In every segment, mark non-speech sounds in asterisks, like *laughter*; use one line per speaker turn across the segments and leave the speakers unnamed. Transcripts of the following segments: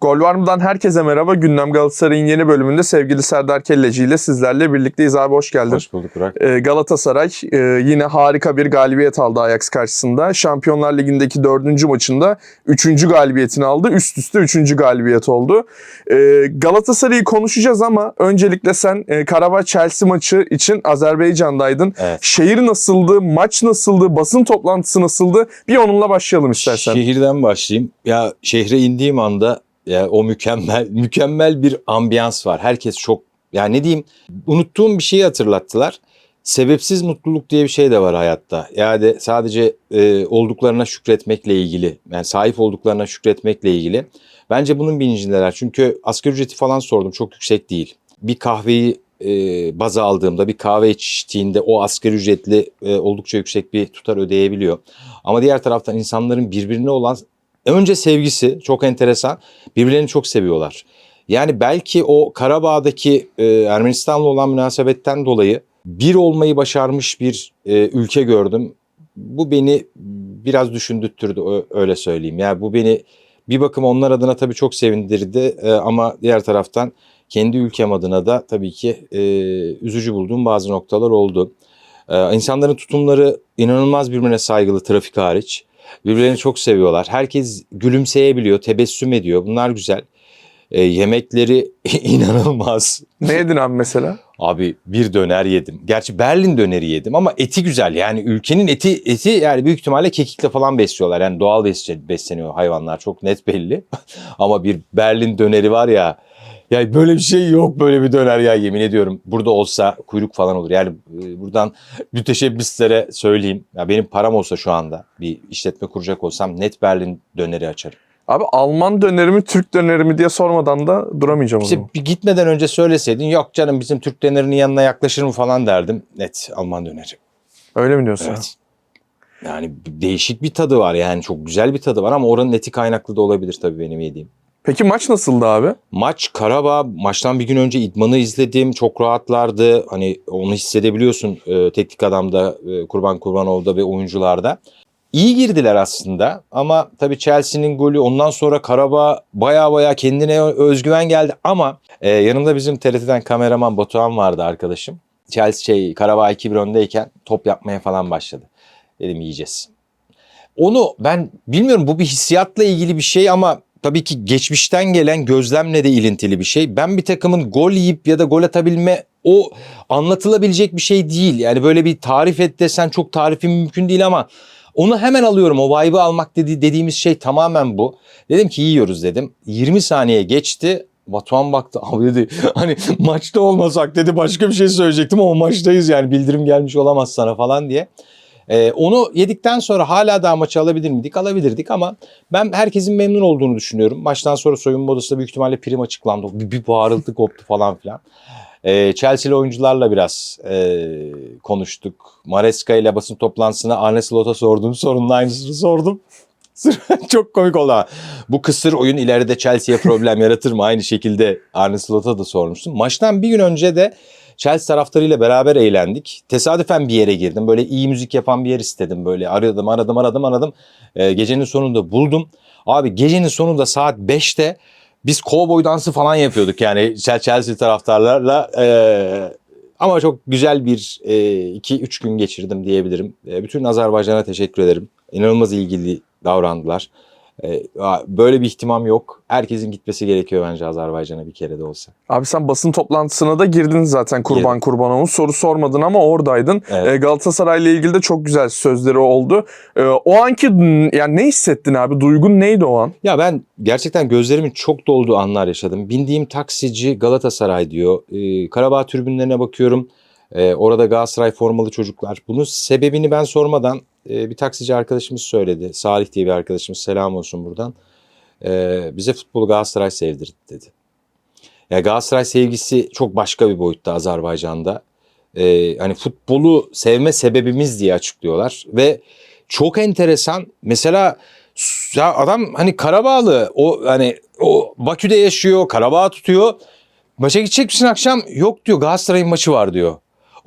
Gol var mıdan herkese merhaba. Gündem Galatasaray'ın yeni bölümünde sevgili Serdar Kelleci ile sizlerle birlikteyiz. Abi hoş geldin.
Hoş bulduk Burak.
Ee, Galatasaray e, yine harika bir galibiyet aldı Ajax karşısında. Şampiyonlar Ligi'ndeki dördüncü maçında üçüncü galibiyetini aldı. Üst üste üçüncü galibiyet oldu. Ee, Galatasaray'ı konuşacağız ama öncelikle sen e, Karabağ Chelsea maçı için Azerbaycan'daydın.
Evet.
Şehir nasıldı, maç nasıldı, basın toplantısı nasıldı? Bir onunla başlayalım istersen.
Şehirden başlayayım. Ya şehre indiğim anda ya o mükemmel mükemmel bir ambiyans var. Herkes çok ya ne diyeyim unuttuğum bir şeyi hatırlattılar. Sebepsiz mutluluk diye bir şey de var hayatta. Yani sadece e, olduklarına şükretmekle ilgili. Yani sahip olduklarına şükretmekle ilgili. Bence bunun bilincindeler. Çünkü asgari ücreti falan sordum. Çok yüksek değil. Bir kahveyi e, baza aldığımda bir kahve içtiğinde o asgari ücretli e, oldukça yüksek bir tutar ödeyebiliyor. Ama diğer taraftan insanların birbirine olan önce sevgisi çok enteresan. Birbirlerini çok seviyorlar. Yani belki o Karabağ'daki e, Ermenistan'la olan münasebetten dolayı bir olmayı başarmış bir e, ülke gördüm. Bu beni biraz düşündürttürdü öyle söyleyeyim. Yani bu beni bir bakıma onlar adına tabii çok sevindirdi e, ama diğer taraftan kendi ülkem adına da tabii ki e, üzücü bulduğum bazı noktalar oldu. E, insanların tutumları inanılmaz birbirine saygılı trafik hariç. Birbirlerini çok seviyorlar. Herkes gülümseyebiliyor, tebessüm ediyor. Bunlar güzel. E, yemekleri *laughs* inanılmaz.
Ne yedin abi mesela?
Abi bir döner yedim. Gerçi Berlin döneri yedim ama eti güzel. Yani ülkenin eti eti yani büyük ihtimalle kekikle falan besliyorlar. Yani doğal bes- besleniyor hayvanlar çok net belli. *laughs* ama bir Berlin döneri var ya. Ya böyle bir şey yok böyle bir döner ya yemin ediyorum. Burada olsa kuyruk falan olur. Yani e, buradan müteşebbislere söyleyeyim. Ya benim param olsa şu anda bir işletme kuracak olsam net Berlin döneri açarım.
Abi Alman döneri mi, Türk döneri mi diye sormadan da duramayacağım
İşte bir gitmeden önce söyleseydin yok canım bizim Türk dönerinin yanına yaklaşır mı falan derdim. Net Alman döneri.
Öyle mi diyorsun?
Evet. Yani değişik bir tadı var yani çok güzel bir tadı var ama oranın eti kaynaklı da olabilir tabii benim yediğim.
Peki maç nasıldı abi?
Maç Karabağ maçtan bir gün önce idmanı izledim çok rahatlardı hani onu hissedebiliyorsun e, teknik adamda e, Kurban Kurbanov'da ve oyuncularda. İyi girdiler aslında ama tabii Chelsea'nin golü ondan sonra Karabağ baya baya kendine özgüven geldi ama e, yanımda bizim TRT'den kameraman Batuhan vardı arkadaşım. Chelsea şey Karabağ 2-1 öndeyken top yapmaya falan başladı. Dedim yiyeceğiz. Onu ben bilmiyorum bu bir hissiyatla ilgili bir şey ama tabii ki geçmişten gelen gözlemle de ilintili bir şey. Ben bir takımın gol yiyip ya da gol atabilme o anlatılabilecek bir şey değil. Yani böyle bir tarif et desen çok tarifi mümkün değil ama onu hemen alıyorum. O vibe'ı almak dedi, dediğimiz şey tamamen bu. Dedim ki yiyoruz dedim. 20 saniye geçti. Batuhan baktı *laughs* abi dedi hani maçta olmasak dedi başka bir şey söyleyecektim ama maçtayız yani bildirim gelmiş olamaz sana falan diye. Ee, onu yedikten sonra hala daha maçı alabilir miydik? Alabilirdik ama ben herkesin memnun olduğunu düşünüyorum. Maçtan sonra soyunma odasında büyük ihtimalle prim açıklandı. Bir, bir bağırıldı koptu falan filan. Ee, Chelsea'li oyuncularla biraz e, konuştuk. Maresca ile basın toplantısına Arne Slot'a sorduğum sorunun aynısını sordum. *laughs* Çok komik oldu ama. Bu kısır oyun ileride Chelsea'ye problem yaratır mı? Aynı şekilde Arne Slot'a da sormuştum. Maçtan bir gün önce de Chelsea taraftarıyla beraber eğlendik. Tesadüfen bir yere girdim. Böyle iyi müzik yapan bir yer istedim. Böyle aradım aradım aradım aradım. Ee, gecenin sonunda buldum. Abi gecenin sonunda saat 5'te biz kovboy dansı falan yapıyorduk yani Chelsea taraftarlarla. Ee, ama çok güzel bir 2-3 gün geçirdim diyebilirim. Ee, bütün Azerbaycan'a teşekkür ederim. İnanılmaz ilgili davrandılar. Ee, böyle bir ihtimam yok. Herkesin gitmesi gerekiyor bence Azerbaycan'a bir kere de olsa.
Abi sen basın toplantısına da girdin zaten Kurban
Girdim.
Kurbanov'un. Soru sormadın ama oradaydın.
Evet.
Ee, Galatasaray'la ilgili de çok güzel sözleri oldu. Ee, o anki yani ne hissettin abi? Duygun neydi o an?
Ya ben gerçekten gözlerimin çok dolduğu anlar yaşadım. Bindiğim taksici Galatasaray diyor. Ee, Karabağ tribünlerine bakıyorum. Orada Galatasaray formalı çocuklar. Bunun sebebini ben sormadan e, bir taksici arkadaşımız söyledi. Salih diye bir arkadaşımız selam olsun buradan. Ee, bize futbolu Galatasaray sevdirdi dedi. Ya Galatasaray sevgisi çok başka bir boyutta Azerbaycan'da. Ee, hani futbolu sevme sebebimiz diye açıklıyorlar ve çok enteresan. Mesela ya adam hani Karabağlı o hani o Bakü'de yaşıyor, Karabağ tutuyor. Maça gidecek misin akşam? Yok diyor Galatasaray'ın maçı var diyor.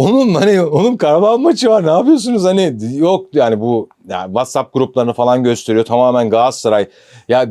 Onun hani onun Karabağ maçı var ne yapıyorsunuz hani yok yani bu yani WhatsApp gruplarını falan gösteriyor tamamen Galatasaray. Ya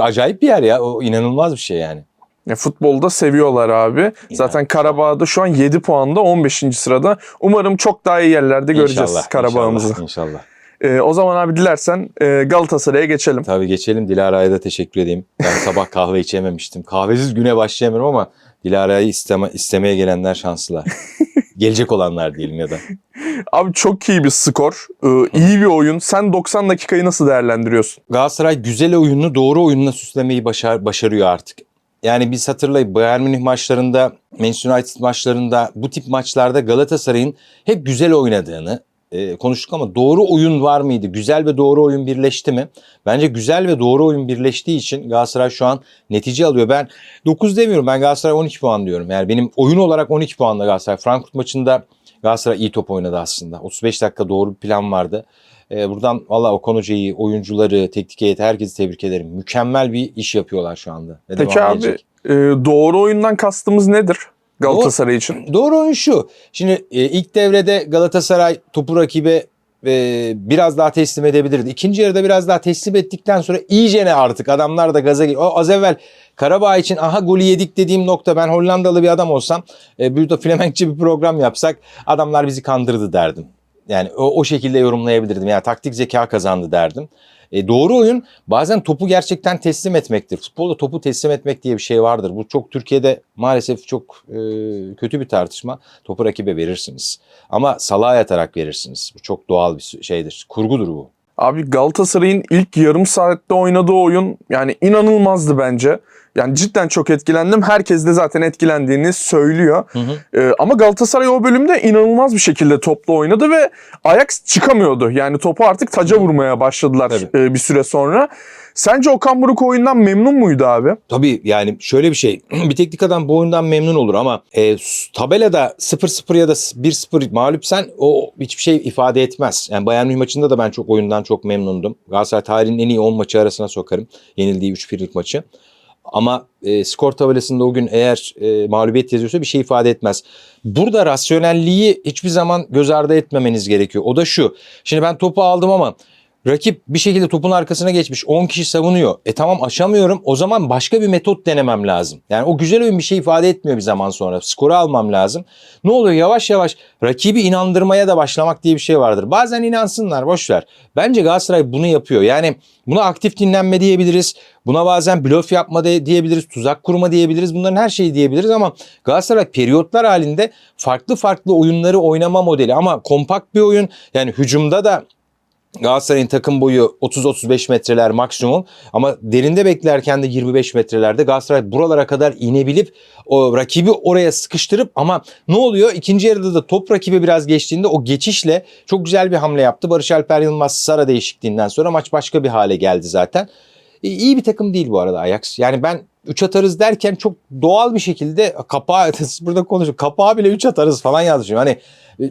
acayip bir yer ya o inanılmaz bir şey yani.
Ya, futbolda seviyorlar abi. Zaten Karabağ'da şu an 7 puanda 15. sırada. Umarım çok daha iyi yerlerde göreceğiz
İnşallah,
Karabağ'ımızı.
İnşallah. inşallah.
Ee, o zaman abi dilersen e, Galatasaray'a geçelim.
Tabii geçelim Dilara'ya da teşekkür edeyim. Ben *laughs* sabah kahve içememiştim. Kahvesiz güne başlayamıyorum ama Dilara'yı isteme, istemeye gelenler şanslılar. *laughs* Gelecek olanlar diyelim ya da. *laughs*
Abi çok iyi bir skor. Ee, iyi bir oyun. Sen 90 dakikayı nasıl değerlendiriyorsun?
Galatasaray güzel oyununu doğru oyunla süslemeyi başar, başarıyor artık. Yani biz hatırlayın Bayern Münih maçlarında, Manchester United maçlarında bu tip maçlarda Galatasaray'ın hep güzel oynadığını e, konuştuk ama doğru oyun var mıydı? Güzel ve doğru oyun birleşti mi? Bence güzel ve doğru oyun birleştiği için Galatasaray şu an netice alıyor. Ben 9 demiyorum ben Galatasaray 12 puan diyorum. Yani benim oyun olarak 12 puanla Galatasaray. Frankfurt maçında Galatasaray iyi top oynadı aslında. 35 dakika doğru bir plan vardı. Ee, buradan valla Okan Hoca'yı, oyuncuları, teknik heyeti herkesi tebrik ederim. Mükemmel bir iş yapıyorlar şu anda. Ve
Peki abi e, doğru oyundan kastımız nedir Galatasaray için?
Doğru oyun şu. Şimdi e, ilk devrede Galatasaray topu rakibe e, biraz daha teslim edebilirdi. İkinci yarıda biraz daha teslim ettikten sonra iyicene artık adamlar da gaza geliyor. Az evvel Karabağ için aha golü yedik dediğim nokta ben Hollandalı bir adam olsam e, burada Flemenkçe bir program yapsak adamlar bizi kandırdı derdim. Yani o, o şekilde yorumlayabilirdim. Yani taktik zeka kazandı derdim. E, doğru oyun bazen topu gerçekten teslim etmektir. Futbolda topu teslim etmek diye bir şey vardır. Bu çok Türkiye'de maalesef çok e, kötü bir tartışma. Topu rakibe verirsiniz. Ama salağa yatarak verirsiniz. Bu çok doğal bir şeydir. Kurgudur bu.
Abi Galatasaray'ın ilk yarım saatte oynadığı oyun yani inanılmazdı bence. Yani cidden çok etkilendim. Herkes de zaten etkilendiğini söylüyor.
Hı hı.
Ee, ama Galatasaray o bölümde inanılmaz bir şekilde topla oynadı ve Ajax çıkamıyordu. Yani topu artık taca vurmaya başladılar e, bir süre sonra. Sence Okan Buruk oyundan memnun muydu abi?
Tabii yani şöyle bir şey. *clears throat* bir teknik adam bu oyundan memnun olur ama e, tabelada 0-0 ya da 1-0 mağlupsen o hiçbir şey ifade etmez. Yani Bayern Münih maçında da ben çok oyundan çok memnundum. Galatasaray tarihinin en iyi 10 maçı arasına sokarım. Yenildiği 3-1'lik maçı. Ama e, skor tabelasında o gün eğer e, mağlubiyet yazıyorsa bir şey ifade etmez. Burada rasyonelliği hiçbir zaman göz ardı etmemeniz gerekiyor. O da şu. Şimdi ben topu aldım ama rakip bir şekilde topun arkasına geçmiş. 10 kişi savunuyor. E tamam aşamıyorum. O zaman başka bir metot denemem lazım. Yani o güzel oyun bir şey ifade etmiyor bir zaman sonra. Skoru almam lazım. Ne oluyor? Yavaş yavaş rakibi inandırmaya da başlamak diye bir şey vardır. Bazen inansınlar boş ver. Bence Galatasaray bunu yapıyor. Yani buna aktif dinlenme diyebiliriz. Buna bazen blöf yapma diyebiliriz. Tuzak kurma diyebiliriz. Bunların her şeyi diyebiliriz ama Galatasaray periyotlar halinde farklı farklı oyunları oynama modeli ama kompakt bir oyun. Yani hücumda da Galatasaray'ın takım boyu 30-35 metreler maksimum ama derinde beklerken de 25 metrelerde Galatasaray buralara kadar inebilip o rakibi oraya sıkıştırıp ama ne oluyor? İkinci yarıda da top rakibe biraz geçtiğinde o geçişle çok güzel bir hamle yaptı. Barış Alper Yılmaz Sara değişikliğinden sonra maç başka bir hale geldi zaten. İyi bir takım değil bu arada Ajax. Yani ben 3 atarız derken çok doğal bir şekilde kapağı *laughs* burada konuşuyorum. Kapağı bile 3 atarız falan yazmışım. Hani e,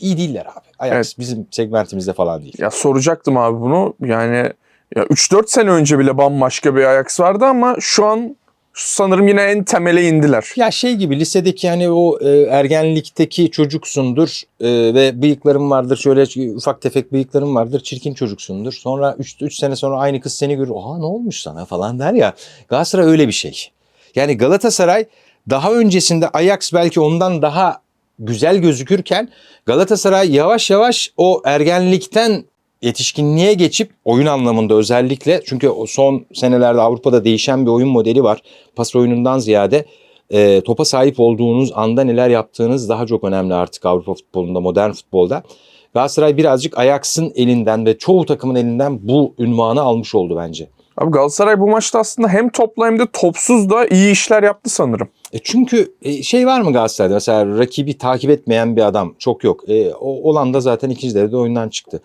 iyi değiller abi. Ajax
Evet.
bizim segmentimizde falan değil.
Ya soracaktım abi bunu. Yani ya 3-4 sene önce bile bambaşka bir Ajax vardı ama şu an sanırım yine en temele indiler.
Ya şey gibi lisedeki hani o e, ergenlikteki çocuksundur e, ve bıyıkların vardır şöyle ufak tefek bıyıkların vardır çirkin çocuksundur. Sonra 3 sene sonra aynı kız seni görür. Oha ne olmuş sana falan der ya. Galatasaray öyle bir şey. Yani Galatasaray daha öncesinde Ajax belki ondan daha güzel gözükürken Galatasaray yavaş yavaş o ergenlikten yetişkinliğe geçip oyun anlamında özellikle çünkü son senelerde Avrupa'da değişen bir oyun modeli var. Pas oyunundan ziyade e, topa sahip olduğunuz anda neler yaptığınız daha çok önemli artık Avrupa futbolunda, modern futbolda. Galatasaray birazcık Ajax'ın elinden ve çoğu takımın elinden bu ünvanı almış oldu bence.
Abi Galatasaray bu maçta aslında hem topla hem de topsuz da iyi işler yaptı sanırım.
E çünkü e, şey var mı Galatasaray'da mesela rakibi takip etmeyen bir adam çok yok. E, o olan da zaten ikinci devrede oyundan çıktı.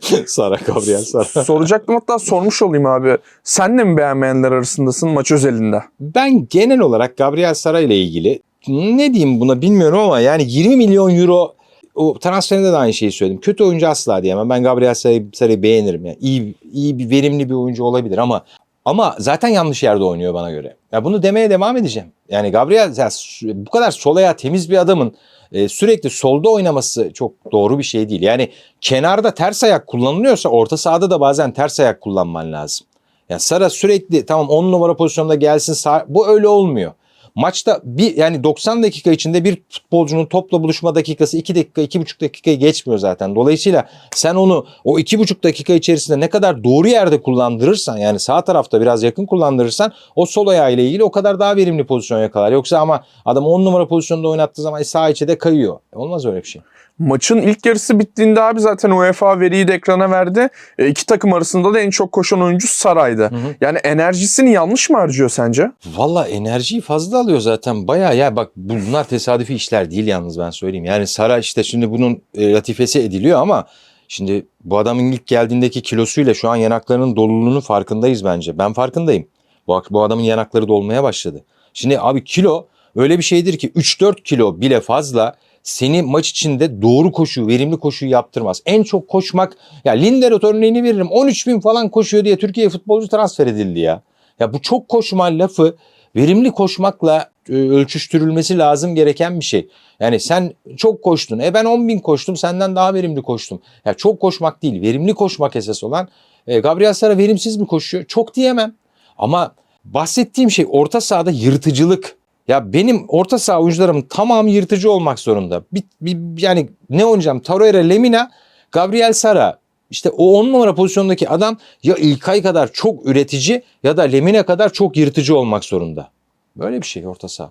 *laughs* Sara Gabriel Sara.
Soracaktım hatta sormuş olayım abi. Sen de mi beğenmeyenler arasındasın maç özelinde?
Ben genel olarak Gabriel Sara ile ilgili ne diyeyim buna bilmiyorum ama yani 20 milyon euro o transferinde de aynı şeyi söyledim. Kötü oyuncu asla diyemem. Ben Gabriel Sara'yı beğenirim. Yani iyi, iyi bir verimli bir oyuncu olabilir ama Ama zaten yanlış yerde oynuyor bana göre. Ya bunu demeye devam edeceğim. Yani Gabriel ya bu kadar sol ayağı temiz bir adamın e, sürekli solda oynaması çok doğru bir şey değil. Yani kenarda ters ayak kullanılıyorsa orta sahada da bazen ters ayak kullanman lazım. Yani Sara sürekli tamam 10 numara pozisyonda gelsin sağ, bu öyle olmuyor. Maçta bir yani 90 dakika içinde bir futbolcunun topla buluşma dakikası 2 dakika 2,5 dakikayı geçmiyor zaten. Dolayısıyla sen onu o 2,5 dakika içerisinde ne kadar doğru yerde kullandırırsan yani sağ tarafta biraz yakın kullandırırsan o sol ayağıyla ilgili o kadar daha verimli pozisyon yakalar. Yoksa ama adam 10 numara pozisyonda oynattığı zaman sağ içe de kayıyor. Olmaz öyle bir şey.
Maçın ilk yarısı bittiğinde abi zaten UEFA veriyi de ekrana verdi. E, iki takım arasında da en çok koşan oyuncu Saray'dı.
hı.
Yani enerjisini yanlış mı harcıyor sence?
Valla enerjiyi fazla alıyor zaten. Bayağı ya bak bunlar tesadüfi işler değil yalnız ben söyleyeyim. Yani Sara işte şimdi bunun e, latifesi ediliyor ama şimdi bu adamın ilk geldiğindeki kilosuyla şu an yanaklarının doluluğunun farkındayız bence. Ben farkındayım. Bu, bu adamın yanakları dolmaya başladı. Şimdi abi kilo öyle bir şeydir ki 3-4 kilo bile fazla seni maç içinde doğru koşu, verimli koşuyu yaptırmaz. En çok koşmak, ya Lindelöf örneğini veririm. 13 bin falan koşuyor diye Türkiye futbolcu transfer edildi ya. Ya bu çok koşma lafı verimli koşmakla e, ölçüştürülmesi lazım gereken bir şey. Yani sen çok koştun. E ben 10 bin koştum senden daha verimli koştum. Ya çok koşmak değil verimli koşmak esas olan. E, Gabriel Sara verimsiz mi koşuyor? Çok diyemem. Ama bahsettiğim şey orta sahada yırtıcılık. Ya benim orta saha oyuncularımın tamamı yırtıcı olmak zorunda. Bir, bir- yani ne oynayacağım? Torreira, Lemina, Gabriel Sara. İşte o 10 numara pozisyondaki adam ya İlkay kadar çok üretici ya da Lemina kadar çok yırtıcı olmak zorunda. Böyle bir şey orta saha.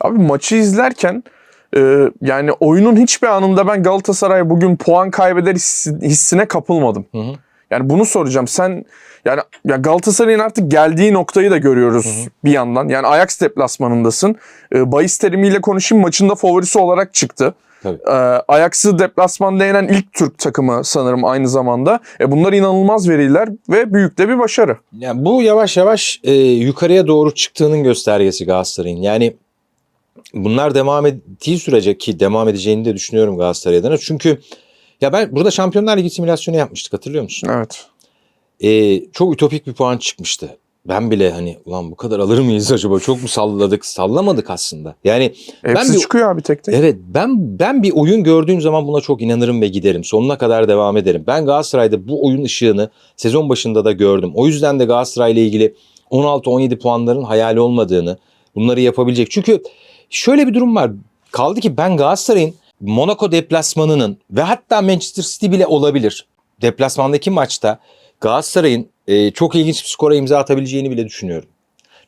Abi maçı izlerken e, yani oyunun hiçbir anında ben Galatasaray bugün puan kaybeder hissi- hissine kapılmadım.
Hı hı.
Yani bunu soracağım. Sen yani ya Galatasaray'ın artık geldiği noktayı da görüyoruz bir yandan. Yani Ajax deplasmanındasın. E, Bayis terimiyle konuşayım maçında favorisi olarak çıktı.
Tabii.
E, Ajax'ı deplasmanda yenen ilk Türk takımı sanırım aynı zamanda. E, bunlar inanılmaz veriler ve büyük de bir başarı.
Yani bu yavaş yavaş e, yukarıya doğru çıktığının göstergesi Galatasaray'ın. Yani bunlar devam ettiği sürece ki devam edeceğini de düşünüyorum Galatasaray adına. Çünkü ya ben burada Şampiyonlar Ligi simülasyonu yapmıştık hatırlıyor musun?
Evet.
E, çok ütopik bir puan çıkmıştı. Ben bile hani ulan bu kadar alır mıyız acaba? Çok mu salladık? Sallamadık aslında. Yani
Hepsi
bir-
çıkıyor abi tek tek.
Evet ben ben bir oyun gördüğüm zaman buna çok inanırım ve giderim. Sonuna kadar devam ederim. Ben Galatasaray'da bu oyun ışığını sezon başında da gördüm. O yüzden de Galatasaray ile ilgili 16-17 puanların hayali olmadığını, bunları yapabilecek. Çünkü şöyle bir durum var. Kaldı ki ben Galatasaray'ın Monaco deplasmanının ve hatta Manchester City bile olabilir. Deplasmandaki maçta Galatasaray'ın e, çok ilginç bir skora imza atabileceğini bile düşünüyorum.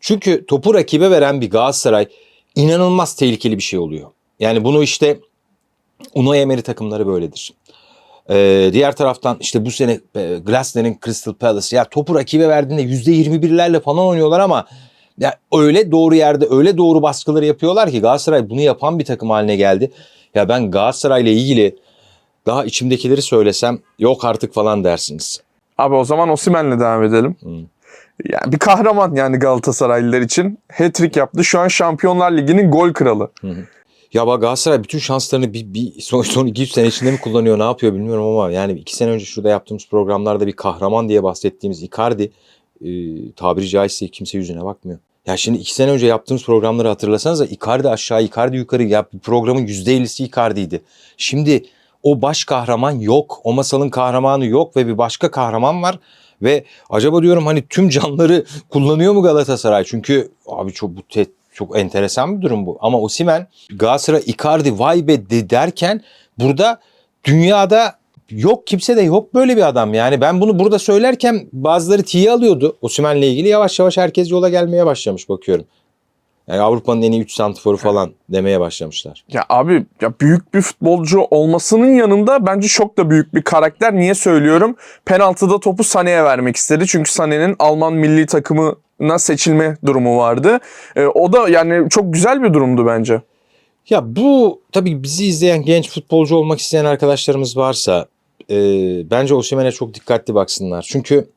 Çünkü topu rakibe veren bir Galatasaray inanılmaz tehlikeli bir şey oluyor. Yani bunu işte Unai Emery takımları böyledir. Ee, diğer taraftan işte bu sene e, Glasnow'ın Crystal Palace ya topu rakibe verdiğinde %21'lerle falan oynuyorlar ama ya öyle doğru yerde öyle doğru baskıları yapıyorlar ki Galatasaray bunu yapan bir takım haline geldi. Ya ben Galatasaray'la ilgili daha içimdekileri söylesem yok artık falan dersiniz.
Abi o zaman Osimhen'le devam edelim.
Hı.
Yani bir kahraman yani Galatasaraylılar için. Hat-trick yaptı. Şu an Şampiyonlar Ligi'nin gol kralı.
Ya bak Galatasaray bütün şanslarını bir, bir son, son 2-3 sene içinde mi kullanıyor ne yapıyor bilmiyorum ama yani 2 sene önce şurada yaptığımız programlarda bir kahraman diye bahsettiğimiz Icardi e, tabiri caizse kimse yüzüne bakmıyor. Ya şimdi 2 sene önce yaptığımız programları hatırlasanıza Icardi aşağı Icardi yukarı ya programın %50'si Icardi'ydi. Şimdi o baş kahraman yok. O masalın kahramanı yok ve bir başka kahraman var. Ve acaba diyorum hani tüm canları *laughs* kullanıyor mu Galatasaray? Çünkü abi çok bu te- çok enteresan bir durum bu. Ama Osimhen Galatasaray Icardi vay be de derken burada dünyada yok kimse de yok böyle bir adam. Yani ben bunu burada söylerken bazıları tiye alıyordu. Osimhen'le ilgili yavaş yavaş herkes yola gelmeye başlamış bakıyorum. Yani Avrupa'nın en iyi 3 santiforu falan demeye başlamışlar.
Ya abi ya büyük bir futbolcu olmasının yanında bence çok da büyük bir karakter. Niye söylüyorum? Penaltıda topu Sané'ye vermek istedi. Çünkü Sané'nin Alman milli takımına seçilme durumu vardı. E, o da yani çok güzel bir durumdu bence.
Ya bu tabii bizi izleyen genç futbolcu olmak isteyen arkadaşlarımız varsa e, bence Osimhen'e çok dikkatli baksınlar. Çünkü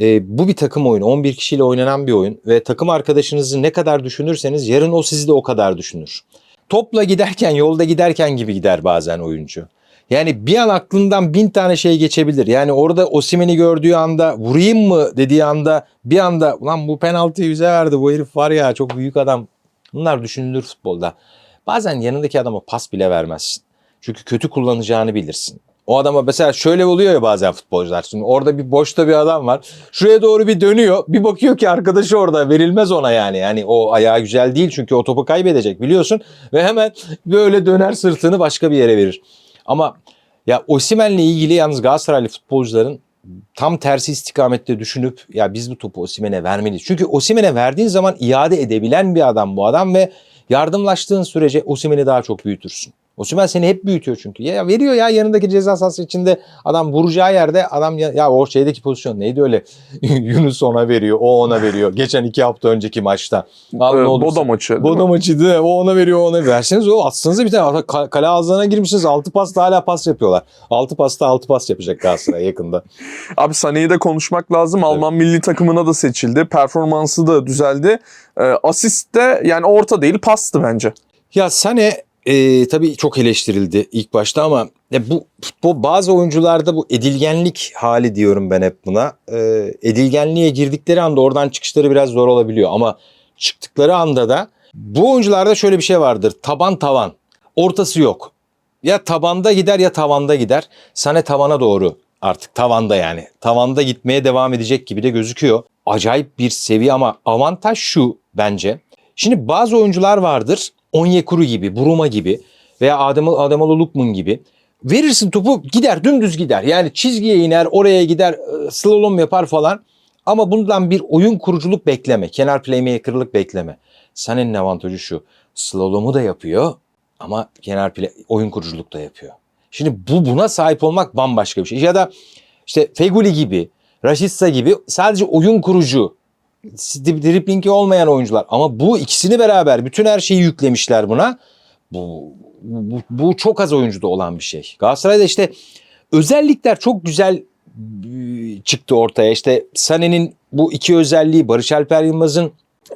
e, bu bir takım oyunu. 11 kişiyle oynanan bir oyun ve takım arkadaşınızı ne kadar düşünürseniz yarın o sizi de o kadar düşünür. Topla giderken yolda giderken gibi gider bazen oyuncu. Yani bir an aklından bin tane şey geçebilir. Yani orada Osimhen'i gördüğü anda vurayım mı dediği anda bir anda ulan bu penaltıyı bize verdi bu herif var ya çok büyük adam. Bunlar düşünülür futbolda. Bazen yanındaki adama pas bile vermezsin. Çünkü kötü kullanacağını bilirsin. O adama mesela şöyle oluyor ya bazen futbolcular. Şimdi orada bir boşta bir adam var. Şuraya doğru bir dönüyor. Bir bakıyor ki arkadaşı orada verilmez ona yani. Yani o ayağı güzel değil çünkü o topu kaybedecek biliyorsun. Ve hemen böyle döner sırtını başka bir yere verir. Ama ya Osimhen'le ilgili yalnız Galatasaraylı futbolcuların tam tersi istikamette düşünüp ya biz bu topu Osimhen'e vermeliyiz. Çünkü Osimhen'e verdiğin zaman iade edebilen bir adam bu adam ve yardımlaştığın sürece Osimhen'i daha çok büyütürsün. Osimhen seni hep büyütüyor çünkü. Ya veriyor ya yanındaki ceza sahası içinde adam vuracağı yerde adam ya, ya o şeydeki pozisyon neydi öyle *laughs* Yunus ona veriyor o ona veriyor. Geçen iki hafta önceki maçta. Abi
Ee,
ne
Boda maçı.
Boda maçıydı. O ona veriyor, o ona. Verseniz o atsanıza bir tane. Ka- Kale ağzına girmişsiniz. Altı pasta hala pas yapıyorlar. Altı pasta altı pas yapacak Galatasaray yakında. *laughs*
Abi Sané'yi de konuşmak lazım. Alman milli takımına da seçildi. Performansı da düzeldi. Ee, asist de yani orta değil pastı bence.
Ya Sane e, tabii çok eleştirildi ilk başta ama ya bu futbol bazı oyuncularda bu edilgenlik hali diyorum ben hep buna. E, edilgenliğe girdikleri anda oradan çıkışları biraz zor olabiliyor ama çıktıkları anda da bu oyuncularda şöyle bir şey vardır. Taban tavan. Ortası yok. Ya tabanda gider ya tavanda gider. Sane tavana doğru artık tavanda yani. Tavanda gitmeye devam edecek gibi de gözüküyor. Acayip bir seviye ama avantaj şu bence. Şimdi bazı oyuncular vardır. Onyekuru gibi, Buruma gibi veya Adem Ademola Lukman gibi. Verirsin topu gider dümdüz gider. Yani çizgiye iner, oraya gider, e, slalom yapar falan. Ama bundan bir oyun kuruculuk bekleme. Kenar playmaker'lık bekleme. Sané'nin avantajı şu. Slalomu da yapıyor ama kenar play, oyun kuruculuk da yapıyor. Şimdi bu buna sahip olmak bambaşka bir şey. Ya da işte Feguli gibi, Rashica gibi sadece oyun kurucu, driblingi olmayan oyuncular. Ama bu ikisini beraber bütün her şeyi yüklemişler buna. Bu, bu, bu çok az oyuncuda olan bir şey. Galatasaray'da işte özellikler çok güzel e, çıktı ortaya. İşte Sané'nin bu iki özelliği, Barış Alper Yılmaz'ın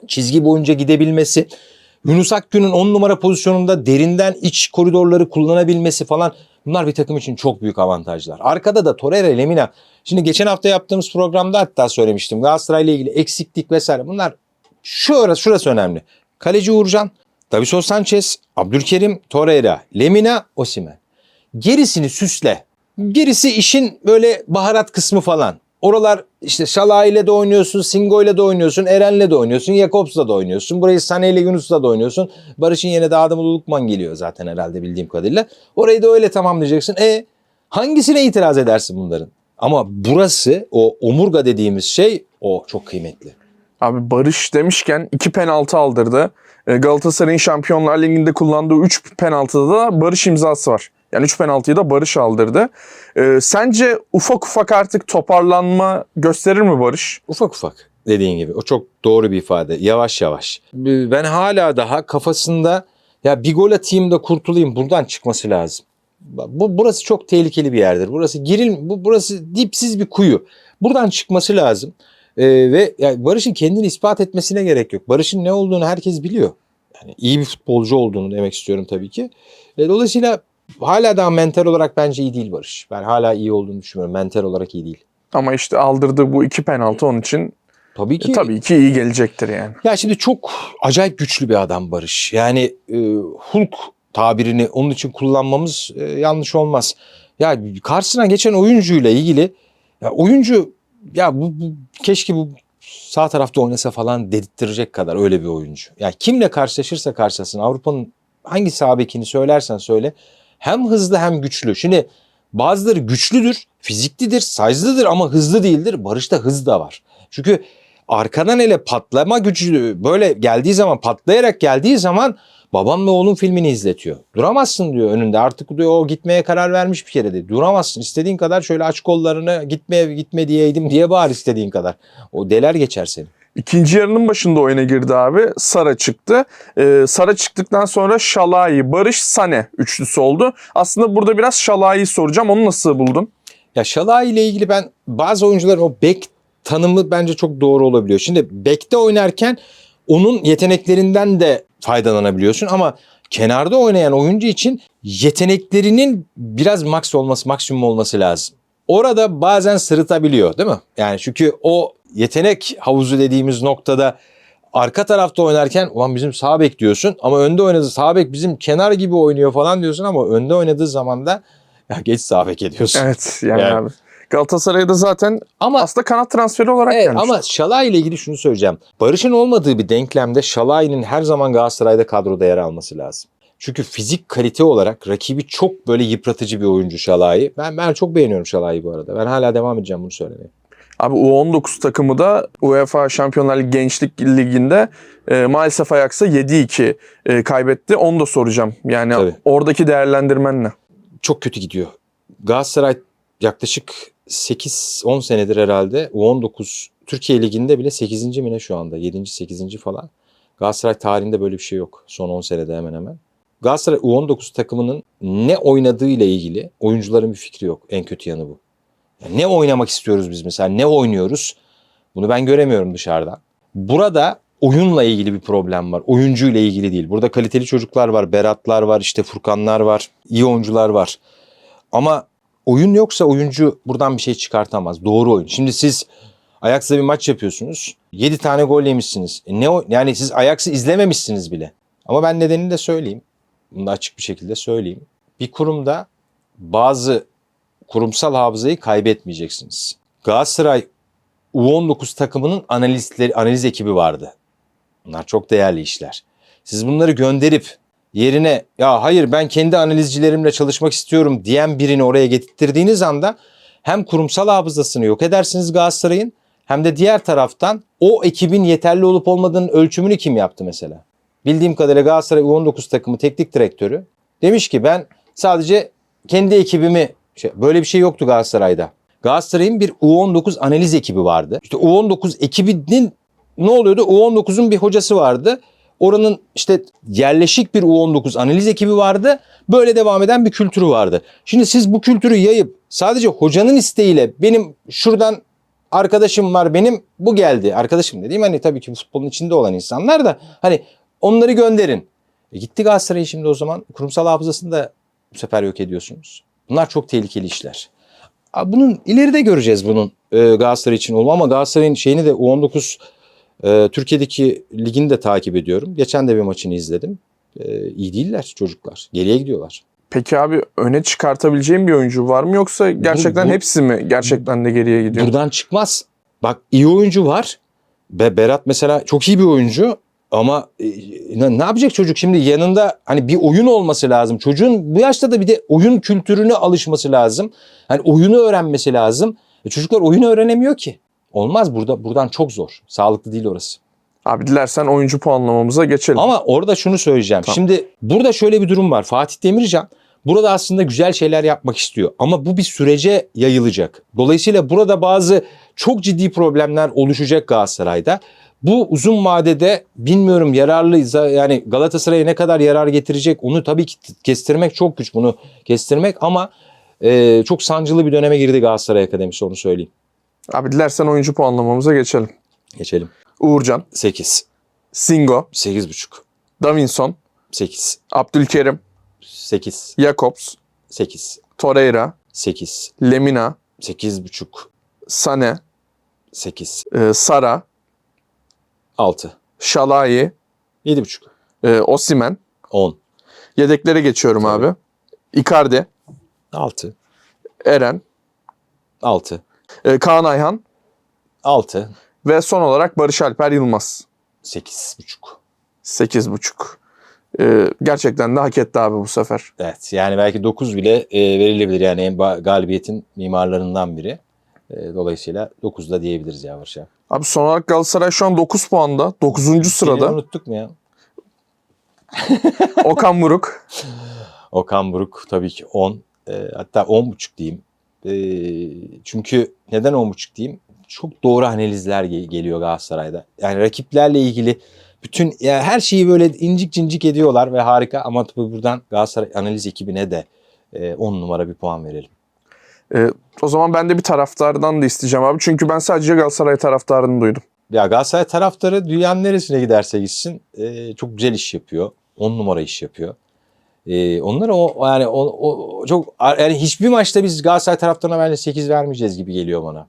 çizgi boyunca gidebilmesi, Yunus Akgün'ün 10 numara pozisyonunda derinden iç koridorları kullanabilmesi falan bunlar bir takım için çok büyük avantajlar. Arkada da Torreira, Lemina. Şimdi geçen hafta yaptığımız programda hatta söylemiştim. Galatasaray'la ilgili eksiklik vesaire bunlar şurası, şurası önemli. Kaleci Uğurcan, Davison Sanchez, Abdülkerim, Torreira, Lemina, Osimhen. Gerisini süsle. Gerisi işin böyle baharat kısmı falan. Oralar işte Şala ile de oynuyorsun, Singo ile de oynuyorsun, Eren'le de oynuyorsun, Jakobs'la da oynuyorsun. Burayı Sané ile Yunus'la da oynuyorsun. Barış'ın yerine de Adem Lukman geliyor zaten herhalde bildiğim kadarıyla. Orayı da öyle tamamlayacaksın. E hangisine itiraz edersin bunların? Ama burası o omurga dediğimiz şey o çok kıymetli.
Abi Barış demişken iki penaltı aldırdı. Ee, Galatasaray'ın Şampiyonlar Ligi'nde kullandığı 3 penaltıda da Barış imzası var. Yani 3 penaltıyı da Barış aldırdı. Ee, sence ufak ufak artık toparlanma gösterir mi Barış?
Ufak ufak dediğin gibi. O çok doğru bir ifade. Yavaş yavaş. Ben hala daha kafasında ya bir gol atayım da kurtulayım buradan çıkması lazım. Bu burası çok tehlikeli bir yerdir. Burası giril bu burası dipsiz bir kuyu. Buradan çıkması lazım. Ee, ve yani Barış'ın kendini ispat etmesine gerek yok. Barış'ın ne olduğunu herkes biliyor. Yani iyi bir futbolcu olduğunu demek istiyorum tabii ki. Dolayısıyla hala daha mental olarak bence iyi değil Barış. Ben hala iyi olduğunu düşünüyorum. Mental olarak iyi değil.
Ama işte aldırdığı bu iki penaltı onun için
Tabii
e,
ki
tabii ki iyi gelecektir yani.
Ya şimdi çok acayip güçlü bir adam Barış. Yani e, Hulk tabirini onun için kullanmamız e, yanlış olmaz. Ya karşısına geçen oyuncuyla ilgili ya oyuncu ya bu, bu keşke bu sağ tarafta oynasa falan dedirttirecek kadar öyle bir oyuncu. Ya kimle karşılaşırsa karşılasın Avrupa'nın hangi sağ bekini söylersen söyle hem hızlı hem güçlü. Şimdi bazıları güçlüdür, fiziklidir, size'lıdır ama hızlı değildir. Barış'ta hız da var. Çünkü arkadan hele patlama gücü böyle geldiği zaman patlayarak geldiği zaman babam ve oğlum filmini izletiyor. Duramazsın diyor önünde artık diyor o gitmeye karar vermiş bir kere de. Duramazsın istediğin kadar şöyle aç kollarını gitmeye gitme diyeydim diye bağır istediğin kadar. O deler geçer seni.
İkinci yarının başında oyuna girdi abi. Sara çıktı. Ee, Sara çıktıktan sonra Şalai, Barış, Sane üçlüsü oldu. Aslında burada biraz Şalai'yi soracağım. Onu nasıl buldun?
Ya Şalay ile ilgili ben bazı oyuncuların o bek tanımı bence çok doğru olabiliyor. Şimdi bekte oynarken onun yeteneklerinden de faydalanabiliyorsun ama kenarda oynayan oyuncu için yeteneklerinin biraz max olması, maksimum olması lazım. Orada bazen sırıtabiliyor değil mi? Yani çünkü o yetenek havuzu dediğimiz noktada arka tarafta oynarken ulan bizim sağ bek diyorsun ama önde oynadığı sağ bek bizim kenar gibi oynuyor falan diyorsun ama önde oynadığı zaman da ya geç sağ bek ediyorsun.
Evet yani,
Yani.
abi. Galatasaray'da zaten
Ama
aslında kanat transferi olarak
Evet
gelmiş.
ama Şalay ile ilgili şunu söyleyeceğim. Barış'ın olmadığı bir denklemde Şalay'ın her zaman Galatasaray'da kadroda yer alması lazım. Çünkü fizik kalite olarak rakibi çok böyle yıpratıcı bir oyuncu Şalay'ı. Ben ben çok beğeniyorum Şalay'ı bu arada. Ben hala devam edeceğim bunu söylemeye.
Abi U19 takımı da UEFA Şampiyonlar Ligi Gençlik Ligi'nde e, maalesef Ajax'a 7-2 e, kaybetti. Onu da soracağım. Yani
Tabii.
oradaki değerlendirmen ne?
Çok kötü gidiyor. Galatasaray yaklaşık 8-10 senedir herhalde U19 Türkiye Ligi'nde bile 8. mi ne şu anda? 7. 8. falan. Galatasaray tarihinde böyle bir şey yok. Son 10 senede hemen hemen. Galatasaray U19 takımının ne oynadığı ile ilgili oyuncuların bir fikri yok. En kötü yanı bu. Yani ne oynamak istiyoruz biz mesela? Ne oynuyoruz? Bunu ben göremiyorum dışarıdan. Burada oyunla ilgili bir problem var. Oyuncuyla ilgili değil. Burada kaliteli çocuklar var. Beratlar var, işte Furkanlar var. iyi oyuncular var. Ama oyun yoksa oyuncu buradan bir şey çıkartamaz. Doğru oyun. Şimdi siz Ajax'la bir maç yapıyorsunuz. 7 tane gol yemişsiniz. E ne o, yani siz Ajax'ı izlememişsiniz bile. Ama ben nedenini de söyleyeyim. Bunu da açık bir şekilde söyleyeyim. Bir kurumda bazı kurumsal hafızayı kaybetmeyeceksiniz. Galatasaray U19 takımının analistleri, analiz ekibi vardı. Bunlar çok değerli işler. Siz bunları gönderip yerine ya hayır ben kendi analizcilerimle çalışmak istiyorum diyen birini oraya getirttiğiniz anda hem kurumsal hafızasını yok edersiniz Galatasaray'ın hem de diğer taraftan o ekibin yeterli olup olmadığının ölçümünü kim yaptı mesela? Bildiğim kadarıyla Galatasaray U19 takımı teknik direktörü demiş ki ben sadece kendi ekibimi şey, böyle bir şey yoktu Galatasaray'da. Galatasaray'ın bir U19 analiz ekibi vardı. İşte U19 ekibinin ne oluyordu? U19'un bir hocası vardı. Oranın işte yerleşik bir U19 analiz ekibi vardı. Böyle devam eden bir kültürü vardı. Şimdi siz bu kültürü yayıp sadece hocanın isteğiyle benim şuradan arkadaşım var benim bu geldi. Arkadaşım dediğim hani tabii ki futbolun içinde olan insanlar da hani onları gönderin. E gitti Galatasaray şimdi o zaman kurumsal hafızasını da bu sefer yok ediyorsunuz. Bunlar çok tehlikeli işler. Bunun ileride göreceğiz bunun e, Galatasaray için olma ama Galatasaray'ın şeyini de U19 e, Türkiye'deki ligini de takip ediyorum. Geçen de bir maçını izledim. E, iyi değiller çocuklar. Geriye gidiyorlar.
Peki abi öne çıkartabileceğin bir oyuncu var mı yoksa gerçekten
bu-
hepsi mi gerçekten de geriye gidiyor?
Buradan çıkmaz. Bak iyi oyuncu var. Be Berat mesela çok iyi bir oyuncu ama e, ne, yapacak çocuk şimdi yanında hani bir oyun olması lazım. Çocuğun bu yaşta da bir de oyun kültürüne alışması lazım. Hani oyunu öğrenmesi lazım. E, çocuklar oyunu öğrenemiyor ki. Olmaz burada buradan çok zor. Sağlıklı değil orası.
Abi dilersen oyuncu puanlamamıza geçelim.
Ama orada şunu söyleyeceğim.
Tamam.
Şimdi burada şöyle bir durum var. Fatih Demircan burada aslında güzel şeyler yapmak istiyor. Ama bu bir sürece yayılacak. Dolayısıyla burada bazı çok ciddi problemler oluşacak Galatasaray'da. Bu uzun vadede bilmiyorum yararlı yani Galatasaray'a ne kadar yarar getirecek onu tabii ki kestirmek çok güç bunu kestirmek ama e, çok sancılı bir döneme girdi Galatasaray Akademisi onu söyleyeyim.
Abi dilersen oyuncu puanlamamıza geçelim.
Geçelim.
Uğurcan,
8,
Singo,
8,5,
Davinson,
8,
Abdülkerim,
8,
Jakobs,
8,
Torreira,
8,
Lemina,
8,5,
Sane,
8,
e, Sara,
6,
Şalayi,
7,5,
e, Osimen.
10,
Yedeklere geçiyorum
Tabii.
abi. Icardi,
6,
Eren,
6,
e, Kaan Ayhan
6,
ve son olarak Barış Alper Yılmaz.
8,5.
8.5. E, gerçekten de hak etti abi bu sefer.
Evet yani belki 9 bile e, verilebilir yani en galibiyetin mimarlarından biri. E, dolayısıyla 9 da diyebiliriz ya Barış'a.
Abi son olarak Galatasaray şu an 9 puanda. 9.
Seni
sırada.
unuttuk mu ya? *laughs*
Okan Buruk.
Okan Buruk tabii ki 10. E, hatta 10,5 diyeyim. E, çünkü neden 10,5 diyeyim? Çok doğru analizler ge- geliyor Galatasaray'da. Yani rakiplerle ilgili bütün ya her şeyi böyle incik cincik ediyorlar ve harika ama tabii buradan Galatasaray analiz ekibine de 10 numara bir puan verelim.
E, o zaman ben de bir taraftardan da isteyeceğim abi. Çünkü ben sadece Galatasaray taraftarını duydum.
Ya Galatasaray taraftarı dünyanın neresine giderse gitsin e, çok güzel iş yapıyor. 10 numara iş yapıyor. Ee, onlara o yani o, o çok yani hiçbir maçta biz Galatasaray taraftarına bence 8 vermeyeceğiz gibi geliyor bana.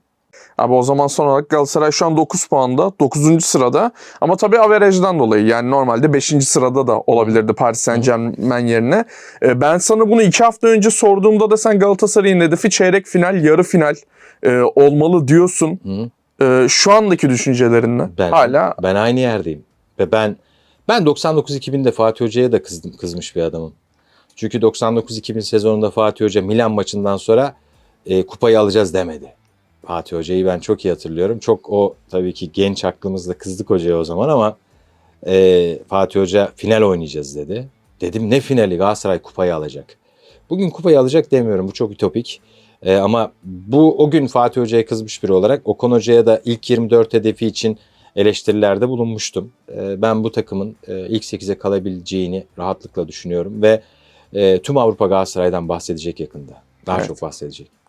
Abi o zaman son olarak Galatasaray şu an 9 puanda. 9. sırada. Ama tabii averajdan dolayı yani normalde 5. sırada da olabilirdi Paris Saint Germain yerine. Ee, ben sana bunu 2 hafta önce sorduğumda da sen Galatasaray'ın hedefi çeyrek final, yarı final e, olmalı diyorsun.
Hı?
Ee, şu andaki düşüncelerinle
Ben
hala
ben aynı yerdeyim ve ben ben 99-2000'de Fatih Hoca'ya da kızdım kızmış bir adamım. Çünkü 99-2000 sezonunda Fatih Hoca Milan maçından sonra e, kupayı alacağız demedi. Fatih Hoca'yı ben çok iyi hatırlıyorum. Çok o tabii ki genç aklımızda kızdık hocaya o zaman ama e, Fatih Hoca final oynayacağız dedi. Dedim ne finali Galatasaray kupayı alacak. Bugün kupayı alacak demiyorum bu çok ütopik. E, ama bu o gün Fatih Hoca'ya kızmış biri olarak Okan Hoca'ya da ilk 24 hedefi için eleştirilerde bulunmuştum. E, ben bu takımın e, ilk 8'e kalabileceğini rahatlıkla düşünüyorum ve e, tüm Avrupa Galatasaray'dan bahsedecek yakında. Daha
Evet.
çok bahsedecek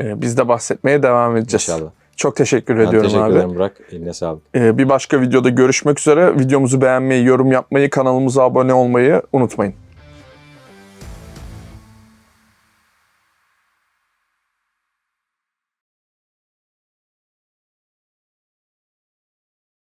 e, biz de bahsetmeye devam edeceğiz.
inşallah.
Çok teşekkür
Ben
ediyorum
teşekkür
abi.
ederim Burak. Eline sağlık.
Ee, bir başka videoda görüşmek üzere. Videomuzu beğenmeyi, yorum yapmayı, kanalımıza abone olmayı unutmayın.